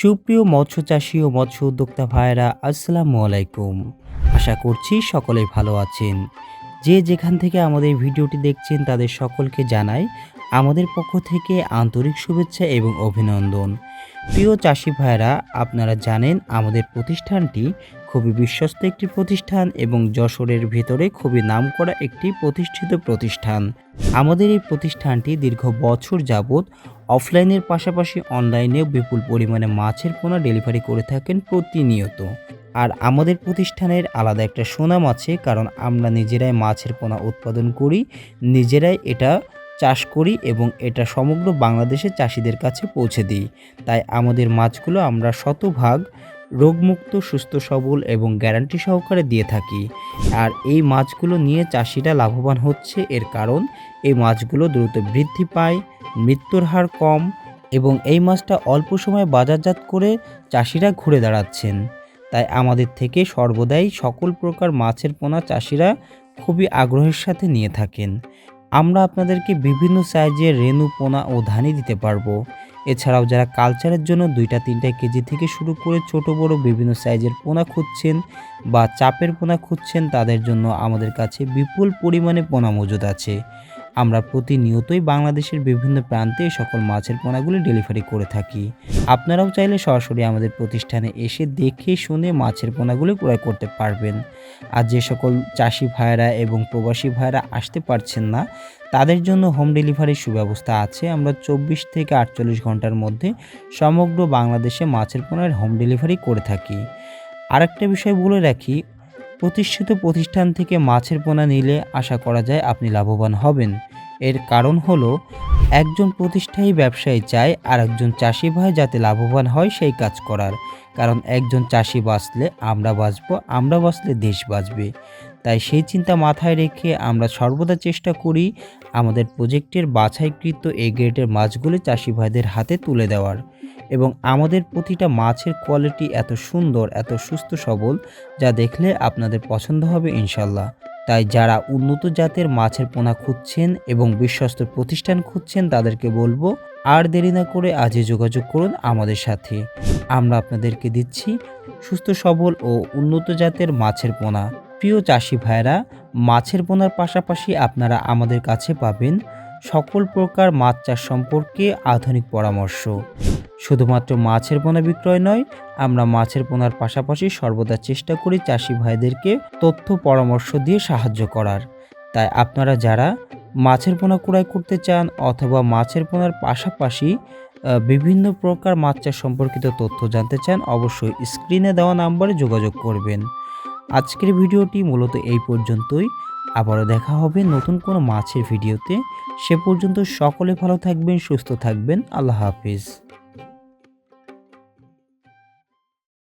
সুপ্রিয় মৎস্য চাষী ও মৎস্য উদ্যোক্তা ভাইয়েরা, আসসালামু আলাইকুম। আশা করছি সকলে ভালো আছেন। যে যেখান থেকে আমাদের ভিডিওটি দেখছেন, তাদের সকলকে জানাই আমাদের পক্ষ থেকে আন্তরিক শুভেচ্ছা এবং অভিনন্দন। প্রিয় চাষি ভাইয়েরা, আপনারা জানেন আমাদের প্রতিষ্ঠানটি খুবই বিশ্বস্ত একটি প্রতিষ্ঠান এবং যশোরের ভেতরে খুবই নামকরা একটি প্রতিষ্ঠিত প্রতিষ্ঠান। আমাদের এই প্রতিষ্ঠানটি দীর্ঘ বছর যাবৎ অফলাইনের পাশাপাশি অনলাইনেও বিপুল পরিমাণে মাছের পোনা ডেলিভারি করে থাকেন প্রতিনিয়ত। আর আমাদের প্রতিষ্ঠানের আলাদা একটা সুনাম আছে, কারণ আমরা নিজেরাই মাছের পোনা উৎপাদন করি, নিজেরাই এটা চাষ করি এবং এটা সমগ্র বাংলাদেশের চাষিদের কাছে পৌঁছে দিই। তাই আমাদের মাছগুলো আমরা শতভাগ রোগমুক্ত, সুস্থ, সবল এবং গ্যারান্টি সহকারে দিয়ে থাকি। আর এই মাছগুলো নিয়ে চাষিরা লাভবান হচ্ছে এর কারণ, এই মাছগুলো দ্রুত বৃদ্ধি পায়, মৃত্যুর হার কম এবং এই মাছটা অল্প সময়ে বাজারজাত করে চাষিরা ঘুরে দাঁড়াচ্ছেন। তাই আমাদের থেকে সর্বদাই সকল প্রকার মাছের পোনা চাষিরা খুবই আগ্রহের সাথে নিয়ে থাকেন। আমরা আপনাদেরকে বিভিন্ন সাইজের রেনু পোনা ও ধানি দিতে পারব। এছাড়াও যারা কালচারের জন্য দুইটা, তিনটা কেজি থেকে শুরু করে ছোট, বড় বিভিন্ন সাইজের পোনা খুঁজছেন বা চাপের পোনা খুঁজছেন, তাদের জন্য আমাদের কাছে বিপুল পরিমাণে পোনা মজুদ আছে। আমরা প্রতিনিয়তই বাংলাদেশের বিভিন্ন প্রান্তে সকল মাছের পোনাগুলি ডেলিভারি করে থাকি। আপনারাও চাইলে সরাসরি আমাদের প্রতিষ্ঠানে এসে দেখে শুনে মাছের পোনাগুলি ক্রয় করতে পারবেন। আর যে সকল চাষি ভাইয়েরা এবং প্রবাসী ভাইয়েরা আসতে পারছেন না, তাদের জন্য হোম ডেলিভারির সুব্যবস্থা আছে। আমরা চব্বিশ থেকে আটচল্লিশ ঘণ্টার মধ্যে সমগ্র বাংলাদেশে মাছের পোনার হোম ডেলিভারি করে থাকি। আরেকটা বিষয় বলে রাখি প্রতিষ্ঠিত প্রতিষ্ঠান থেকে মাছের পোনা নিলে আশা করা যায় আপনি লাভবান হবেন। এর কারণ হল, একজন প্রতিষ্ঠায়ী ব্যবসায়ী চায় আর একজন চাষি ভাই যাতে লাভবান হয় সেই কাজ করার। কারণ একজন চাষি বাঁচলে আমরা বাঁচব, আমরা বাঁচলে দেশ বাঁচবে। তাই সেই চিন্তা মাথায় রেখে আমরা সর্বদা চেষ্টা করি আমাদের প্রজেক্টের বাছাইকৃত এ গ্রেডের মাছগুলি চাষি ভাইদের হাতে তুলে দেওয়ার। এবং আমাদের প্রতিটা মাছের কোয়ালিটি এত সুন্দর, এত সুস্থ, সবল, যা দেখলে আপনাদের পছন্দ হবে ইনশাল্লাহ। তাই যারা উন্নত জাতের মাছের পোনা খুঁজছেন এবং বিশ্বস্ত প্রতিষ্ঠান খুঁজছেন, তাদেরকে বলব আর দেরি না করে আজই যোগাযোগ করুন আমাদের সাথে। আমরা আপনাদেরকে দিচ্ছি সুস্থ, সবল ও উন্নত জাতের মাছের পোনা। প্রিয় চাষি ভাইরা মাছের বোনার পাশাপাশি আপনারা আমাদের কাছে পাবেন সকল প্রকার মাছ চাষ সম্পর্কে আধুনিক পরামর্শ। শুধুমাত্র মাছের পোনা বিক্রয় নয়, আমরা মাছের পোনার পাশাপাশি সর্বদা চেষ্টা করি চাষি ভাইদেরকে তথ্য পরামর্শ দিয়ে সাহায্য করার। তাই আপনারা যারা মাছের পোনা ক্রয় করতে চান অথবা মাছের পোনার পাশাপাশি বিভিন্ন প্রকার মাছ চাষ সম্পর্কিত তথ্য জানতে চান, অবশ্যই স্ক্রিনে দেওয়া নাম্বারে যোগাযোগ করবেন। আজকের ভিডিওটি মূলত এই পর্যন্তই। আবারও দেখা হবে নতুন কোনো মাছের ভিডিওতে। সে পর্যন্ত সকলে ভালো থাকবেন, সুস্থ থাকবেন। আল্লাহ হাফিজ।